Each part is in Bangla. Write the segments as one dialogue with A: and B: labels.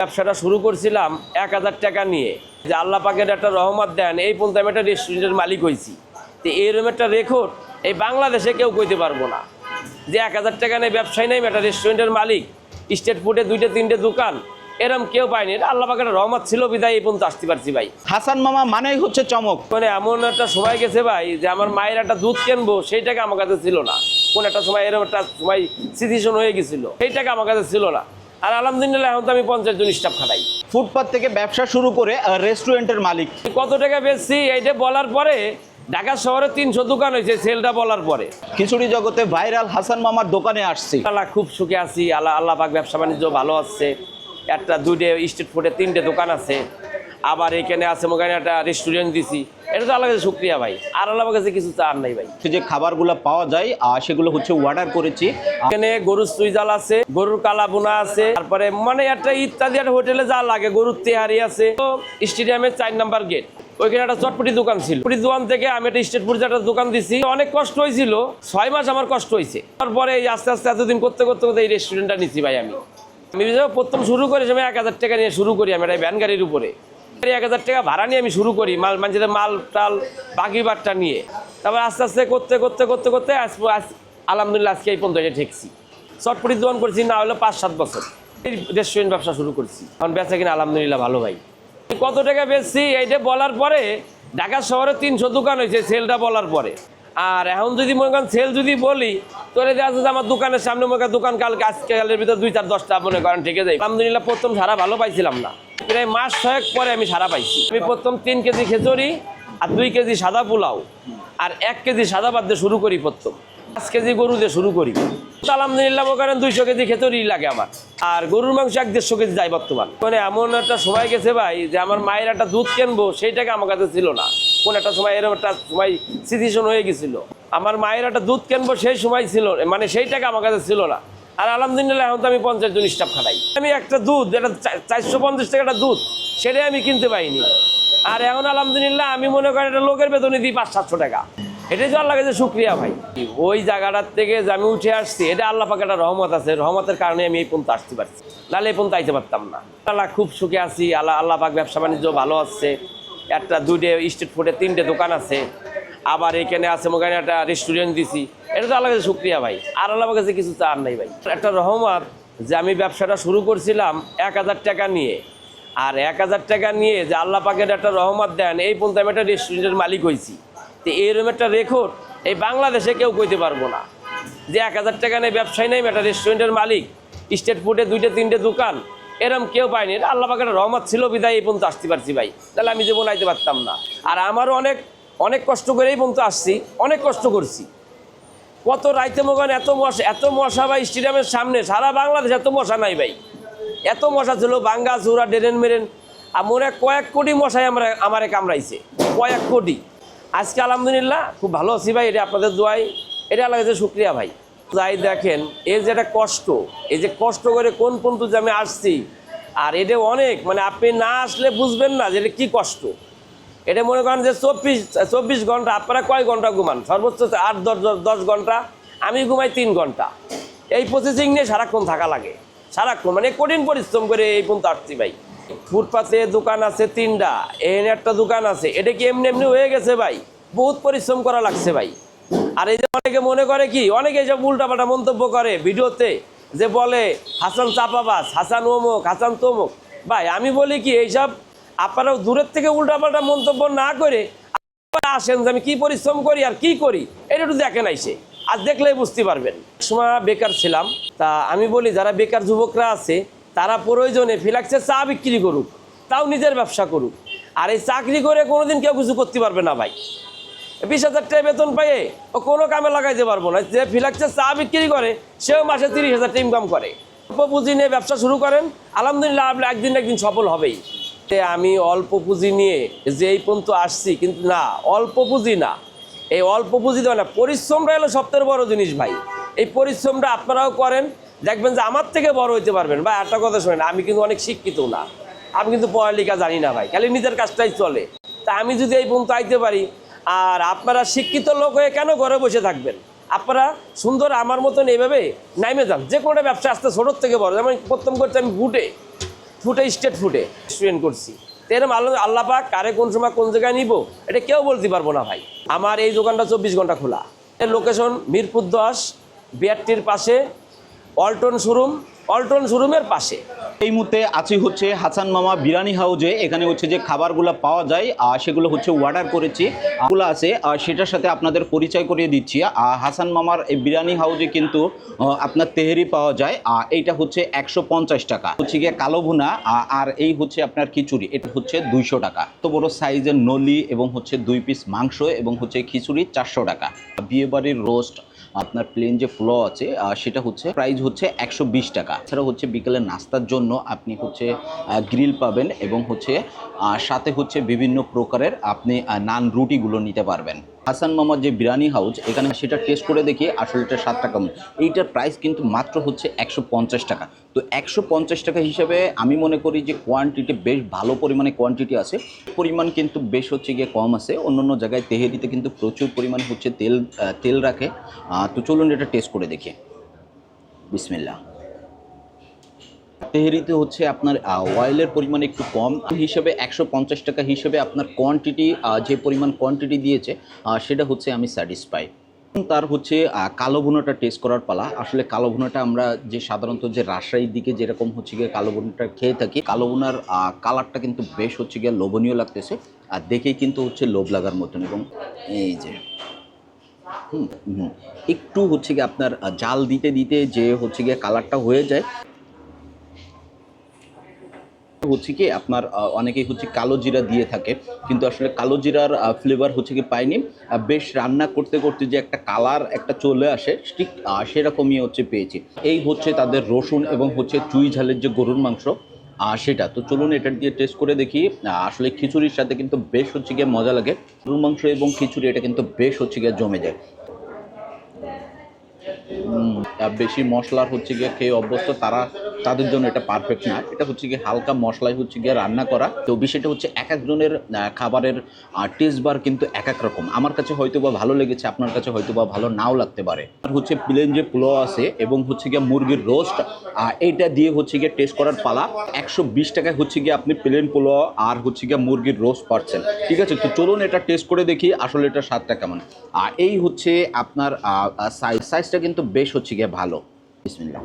A: ব্যবসাটা শুরু করছিলাম এক হাজার টাকা নিয়ে। যে আল্লাহ পাকের একটা রহমত দেন এই পর্যন্ত আমি একটা রেস্টুরেন্টের মালিক হয়েছি। তো এইরকম একটা রেকর্ড এই বাংলাদেশে কেউ কইতে পারব না। যে এক হাজার টাকা নেই ব্যবসায়ী নেই একটা রেস্টুরেন্টের মালিক। স্টেট ফুডে দুইটা তিনটে দোকান এরম কেউ পায়নি। এটা আল্লাহ পাকের রহমত ছিল বিদায় এই পর্যন্ত আসতে পারছি ভাই।
B: হাসান মামা মানেই হচ্ছে চমক।
A: মানে এমন একটা সময় গেছে ভাই যে আমার মায়ের একটা দুধ কিনবো সেই টাকা আমার কাছে ছিল না। কোন একটা সময় এরকম একটা সময় সিচুয়েশন হয়ে গেছিল সেই টাকা আমার কাছে ছিল না। আর আলহামদুলিল্লাহ এখন তো আমি পঞ্চাশ জন স্টাফ খাটাই।
B: ফুটপাত থেকে ব্যবসা শুরু করে রেস্টুরেন্টের মালিক।
A: কত টাকা বেচছি এইটা বলার পরে ঢাকা শহরে তিনশো দোকান হয়েছে সেলটা বলার পরে।
B: খিচুড়ি জগতে ভাইরাল হাসান মামার দোকানে আসছি।
A: আল্লাহ খুব সুখে আছি আল্লাহ আল্লাহ পাক ব্যবসা বাণিজ্য ভালো আছে। একটা দুইটে স্ট্রিট ফুডে তিনটে দোকান আছে। আবার এখানে আছে মোখানে একটা রেস্টুরেন্ট দিছি। এটা তো আল্লাহ কাছে শুক্রিয়া ভাই। আর কাছে কিছু চার নাই ভাই।
B: যে খাবারগুলো পাওয়া যায় আহ, সেগুলো হচ্ছে অর্ডার করেছি।
A: এখানে গরুর সুইজাল আছে গরুর কালা বোনা আছে তারপরে মানে একটা ইত্যাদি একটা হোটেলে যা লাগে গরুর তেহারি আছে। তো স্টেডিয়ামের চার নাম্বার গেট ওইখানে একটা চটপটি দোকান ছিল। চটপটি দোকান থেকে আমি একটা স্টেট ফুড একটা দোকান দিছি। অনেক কষ্ট হয়েছিল ছয় মাস আমার কষ্ট হয়েছে। তারপরে এই আস্তে আস্তে এতদিন করতে করতে করতে এই রেস্টুরেন্টটা নিছি ভাই আমি। আমি প্রথম শুরু করি সময় এক হাজার টাকা নিয়ে শুরু করি আমি একটা ভ্যান গাড়ির উপরে। এক হাজার টাকা ভাড়া নিয়ে আমি শুরু করি মাল মানুষের মাল টাল বাকি বারটা নিয়ে। তারপর আস্তে আস্তে করতে করতে করতে করতে আলহামদুলিল্লাহ আজকে এই পর্যন্ত এটা ঠেকছি। চটপটি দোকান করছি, না হলে পাঁচ, সাত বছর। এই রেস্টুরেন্ট ব্যবসা শুরু করছি। এখন বেচা কিনা আলহামদুলিল্লাহ ভালো ভাই। কত টাকা বেচছি? এইটা বলার পরে ঢাকা শহরে তিনশো দোকান হয়েছে, সেলটা বলার পরে। আর এখন যদি মনে করেন সেল যদি বলি, তোরে দেখা যাচ্ছে আমার দোকানের সামনে, মনে করেন দোকান কালকে, আজকে কালের ভিতর দুই চার দশটা, মনে করেন, ঠিক আছে আলহামদুলিল্লাহ, প্রথম সারা ভালো পাইছিলাম না। প্রায় মাস ছয়েক পরে আমি সারা পাইছি। আমি প্রথম তিন কেজি খেচুড়ি আর দুই কেজি সাদা পোলাও। আর এক কেজি সাদা বাদ দিয়ে শুরু করি প্রথম। পাঁচ কেজি গরু দিয়ে শুরু করি। আলহামদুলিল্লাহ করেন দুইশো কেজি খেচুড়ি লাগে আমার। আর গরুর মাংস এক দেড়শো কেজি যায় বর্তমান। মানে এমন একটা সময় গেছে ভাই যে আমার মায়ের একটা দুধ কিনবো সেই টাকা আমার কাছে ছিল না। কোন একটা সময় এরকম একটা সময় সিচুয়েশন হয়ে গেছিল। আমার মায়ের একটা দুধ কিনবো সেই সময় ছিল মানে সেই টাকা আমার কাছে ছিল না। আর আলহামদুলিল্লাহ এখন তো আমি পঞ্চাশ জন স্টাফ খাটাই। আমি একটা দুধ, এটা চারশো পঞ্চাশ টাকাটা দুধ, সেটাই আমি কিনতে পাইনি। আর এখন আলহামদুলিল্লাহ আমি মনে করি এটা লোকের বেতনে দিই পাঁচ সাতশো টাকা। এটাই তো আল্লাহ কাছে শুক্রিয়া ভাই। ওই জায়গাটার থেকে যে আমি উঠে আসছি, এটা আল্লাহ পাকে একটা রহমত আছে। রহমতের কারণে আমি এই পর্যন্ত আসতে পারছি। নাহলে এই পর্যন্ত আইতে পারতাম না। আল্লাহ খুব সুখে আছি। আল্লাহ আল্লাহ পাক ব্যবসা বাণিজ্য ভালো আছে। একটা, দুইটে স্ট্রিট ফুডে তিনটে দোকান আছে। আবার এখানে আছে মোখানে একটা রেস্টুরেন্ট দিছি। এটা তো আল্লাহ কাছে শুক্রিয়া ভাই। আর আল্লাহ কাছে কিছু চার নাই ভাই। একটা রহমত যে আমি ব্যবসাটা শুরু করছিলাম এক হাজার টাকা নিয়ে। আর এক হাজার টাকা নিয়ে যে আল্লাহ পাকের একটা রহমত দেন, এই পর্যন্ত আমি একটা রেস্টুরেন্টের মালিক হয়েছি। তো এইরকম একটা রেকর্ড এই বাংলাদেশে কেউ কইতে পারব না। যে এক হাজার টাকা নেই ব্যবসায়ী নেই, একটা রেস্টুরেন্টের মালিক স্টেট ফুডে দুইটা, তিনটে দোকান, এরম কেউ পায়নি। এটা আল্লাহ পাকের রহমত ছিল, বিদায় এই পর্যন্ত আসতে পারছি ভাই। তাহলে আমি জীবন আইতে পারতাম না। আর আমারও অনেক অনেক কষ্ট করে এই পর্যন্ত আসছি, অনেক কষ্ট করছি। কত রাইতে মগান, এত মশা এত মশা ভাই, স্টেডিয়ামের সামনে, সারা বাংলাদেশ এত মশা নাই ভাই। এত মশা ছিল, বাঙ্গা চূড়া ডেরেন মেরেন আর মনে কয়েক কোটি মশাই আমরা আমারে কামড়াইছে। কয়েক কোটি। আজকে আলহামদুলিল্লাহ খুব ভালো আছি ভাই, এটা আপনাদের দোয়াই। এটা কাছে শুক্রিয়া ভাই। যাই দেখেন এর যে একটা কষ্ট, এই যে কষ্ট করে কোন পর্যন্ত যে আমি আসছি, আর এটা অনেক মানে আপনি না আসলে বুঝবেন না যে এটা কী কষ্ট। এটা মনে করেন যে চব্বিশ চব্বিশ ঘণ্টা, আপনারা কয় ঘণ্টা ঘুমান? সর্বোচ্চ আট, দশ দশ দশ ঘণ্টা, আমি ঘুমাই তিন ঘণ্টা। এই প্রসেসিং নিয়ে সারাক্ষণ থাকা লাগে। সারাক্ষণ মানে কঠিন পরিশ্রম করে এই পর্যন্ত আসছি ভাই। ফুটপাতে দোকান আছে তিনটা এখানে একটা দোকান আছে। এটা কি এমনি এমনি হয়ে গেছে ভাই? বহুত পরিশ্রম করা লাগছে ভাই। আর এই যে অনেকে মনে করে কি অনেকে এইসব উল্টাপাল্টা মন্তব্য করে ভিডিওতে, যে বলে, হাসান চাপাবাস হাসান ওমুক, হাসান তমুক। ভাই, আমি বলি কি, এইসব আপনারাও দূরের থেকে উল্টাপাল্টা মন্তব্য না করে আসেন যে আমি কি পরিশ্রম করি আর কি করি, এটা একটু দেখেন আইসে। আর দেখলেই বুঝতে পারবেন। সময় বেকার ছিলাম, তা আমি বলি, যারা বেকার যুবকরা আছে তারা প্রয়োজনে ফিলাক্সে চা বিক্রি করুক, তাও নিজের ব্যবসা করুক। আর এই চাকরি করে কোনোদিন কেউ কিছু করতে পারবে না ভাই। বিশ হাজার টাকা বেতন পাইয়ে ও কোনো কামে লাগাইতে পারব না। যে ফিলাক্সে চা বিক্রি করে, সেও মাসে তিরিশ হাজার টাকা ইনকাম করে। অল্প পুঁজি নিয়ে ব্যবসা শুরু করেন, আলহামদুলিল্লাহ আপনি একদিন একদিন সফল হবেই। আমি অল্প পুঁজি নিয়ে যে এই পর্যন্ত আসছি, কিন্তু না, অল্প পুঁজি না। এই অল্প পুঁজি দেওয়া না, পরিশ্রমটা হলো সবথেকে বড় জিনিস ভাই। এই পরিশ্রমটা আপনারাও করেন দেখবেন যে আমার থেকে বড় হইতে পারবেন। ভাই, একটা কথা শোনেন, আমি কিন্তু অনেক শিক্ষিত না। আমি কিন্তু পড়ালেখা জানি না ভাই, খালি নিজের কাজটাই চলে। তা আমি যদি এই পর্যন্ত আইতে পারি, আর আপনারা শিক্ষিত লোক হয়ে কেন ঘরে বসে থাকবেন? আপনারা সুন্দর আমার মতন এইভাবে নাইমে যান। যে কোনো একটা ব্যবসা আসতে ছোটোর থেকে বড়, যেমন প্রথম করতে আমি বুটে ফুটে, স্টেট ফুটে, স্টুডেন্ট করছি। তো এরকম আল্লাহ আল্লাহ পাক কারে কোন সময় কোন জায়গায় নিব, এটা কেউ বলতে পারব না ভাই। আমার এই দোকানটা চব্বিশ ঘণ্টা খোলা। এর লোকেশন মিরপুর দশ, বিআরটির পাশে অল্টন শোরুম, অল্টন শোরুমের পাশে।
B: এই মুহূর্তে আছি হচ্ছে হাসান মামা বিরিয়ানি হাউজে। এখানে হচ্ছে যে খাবারগুলো পাওয়া যায়, আর সেগুলো হচ্ছে অর্ডার করেছি। গুলো আছে, আর সেটার সাথে আপনাদের পরিচয় করিয়ে দিচ্ছি। আর হাসান মামার এই বিরিয়ানি হাউজে কিন্তু আপনার তেহেরি পাওয়া যায়, আর এইটা হচ্ছে একশো পঞ্চাশ টাকা। হচ্ছে গিয়ে কালো ভুনা আর এই হচ্ছে আপনার খিচুড়ি, এটা হচ্ছে দুইশো টাকা। তো বড় সাইজের নলি এবং হচ্ছে দুই পিস মাংস এবং হচ্ছে খিচুড়ি চারশো টাকা। বিয়েবাড়ির রোস্ট আপনার প্লেন যে ফ্লো আছে সেটা হচ্ছে প্রাইস হচ্ছে একশো বিশ টাকা। এছাড়া হচ্ছে বিকেলের নাস্তার জন্য আপনি হচ্ছে গ্রিল পাবেন এবং হচ্ছে সাথে হচ্ছে বিভিন্ন প্রকারের আপনি নান রুটিগুলো নিতে পারবেন। হাসান মামার যে বিরিয়ানি হাউস, এখানে সেটা টেস্ট করে দেখি আসলে এটা সাত টাকা। এইটার প্রাইস কিন্তু মাত্র হচ্ছে একশো পঞ্চাশ টাকা। তো একশো পঞ্চাশ টাকা হিসাবে আমি মনে করি যে কোয়ান্টিটি বেশ ভালো পরিমাণে কোয়ান্টিটি আছে। পরিমাণ কিন্তু বেশ হচ্ছে গিয়ে কম আছে। অন্য অন্য জায়গায় তেহেরিতে কিন্তু প্রচুর পরিমাণে হচ্ছে তেল তেল রাখে। তো চলুন এটা টেস্ট করে দেখি বিসমিল্লা তেহেরিতে হচ্ছে আপনার অয়েলের পরিমাণ একটু কম হিসেবে একশো পঞ্চাশ টাকা হিসেবে আপনার কোয়ান্টিটি যে পরিমাণ কোয়ান্টিটি দিয়েছে সেটা হচ্ছে আমি স্যাটিসফাই তার হচ্ছে কালো ভুনাটা টেস্ট করার পালা। আসলে কালো ভুনাটা আমরা যে সাধারণত যে রাজশাহীর দিকে যেরকম হচ্ছে গিয়ে কালো ভুনাটা খেয়ে থাকি কালো ভুনার কালারটা কিন্তু বেশ হচ্ছে গিয়ে লোভনীয় লাগতেছে। আর দেখেই কিন্তু হচ্ছে লোভ লাগার মতন। এবং এই যে হুম, হুম। একটু হচ্ছে গিয়ে আপনার জাল দিতে দিতে যে হচ্ছে গিয়ে কালারটা হয়ে যায় হচ্ছে কি, আপনার অনেকেই হচ্ছে কালো জিরা দিয়ে থাকে, কিন্তু আসলে কালো জিরার ফ্লেভার হচ্ছে কি পাইনি। বেশ রান্না করতে করতে যে একটা কালার একটা চলে আসে, ঠিক সেরকমই হচ্ছে পেয়েছি। এই হচ্ছে তাদের রসুন এবং হচ্ছে চুই ঝালের যে গরুর মাংস সেটা। তো চলুন এটা দিয়ে টেস্ট করে দেখি আসলে খিচুড়ির সাথে কিন্তু বেশ হচ্ছে গিয়ে মজা লাগে। গরুর মাংস এবং খিচুড়ি, এটা কিন্তু বেশ হচ্ছে গিয়ে জমে যায়। বেশি মশলার হচ্ছে গিয়ে খেয়ে অভ্যস্ত তারা তাদের জন্য এটা পারফেক্ট না। এটা হচ্ছে গিয়ে হালকা মশলায় হচ্ছে গিয়ে রান্না করা। তো বিষয়টা হচ্ছে এক একজনের খাবারের টেস্ট বার কিন্তু এক এক রকম। আমার কাছে হয়তো বা ভালো লেগেছে, আপনার কাছে হয়তো বা ভালো নাও লাগতে পারে। আর হচ্ছে প্লেন যে পোলাও আছে এবং হচ্ছে গিয়ে মুরগির রোস্ট এইটা দিয়ে হচ্ছে গিয়ে টেস্ট করার পালা। একশো বিশ টাকায় হচ্ছে গিয়ে আপনি প্লেন পোলাও আর হচ্ছে গিয়ে মুরগির রোস্ট পাচ্ছেন। ঠিক আছে, তো চলুন এটা টেস্ট করে দেখি আসলে এটা স্বাদটা কেমন। আর এই হচ্ছে আপনার সাইজ সাইজটা কিন্তু বেশ হচ্ছে গিয়ে ভালো। বিসমিল্লাহ।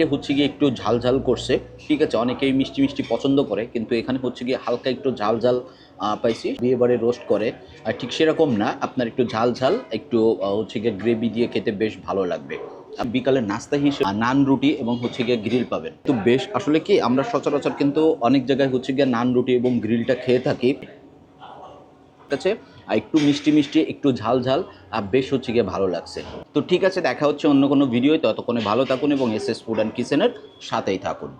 B: এটা হচ্ছে গিয়ে একটু ঝাল ঝাল করছে। ঠিক আছে, অনেকেই মিষ্টি মিষ্টি পছন্দ করে, কিন্তু এখানে হচ্ছে গিয়ে হালকা একটু ঝাল ঝাল পাইছি। বিয়ে বাড়ি রোস্ট করে। আর ঠিক সেরকম না, আপনার একটু ঝাল ঝাল, একটু হচ্ছে গিয়ে গ্রেভি দিয়ে খেতে বেশ ভালো লাগবে। বিকালে নাস্তা হিসেবে নান রুটি এবং হচ্ছে গিয়ে গ্রিল পাবেন। তো বেশ, আসলে কি, আমরা সচরাচর কিন্তু অনেক জায়গায় হচ্ছে গিয়ে নান রুটি এবং গ্রিলটা খেয়ে থাকি। কাছে আর একটু মিষ্টি মিষ্টি, একটু ঝাল ঝাল, আর বেশ হচ্ছে গিয়ে ভালো লাগছে। তো ঠিক আছে, দেখা হচ্ছে অন্য কোনো ভিডিও ততক্ষণে ভালো থাকুন এবং এস এস ফুড অ্যান্ড কিচেনের সাথেই থাকুন।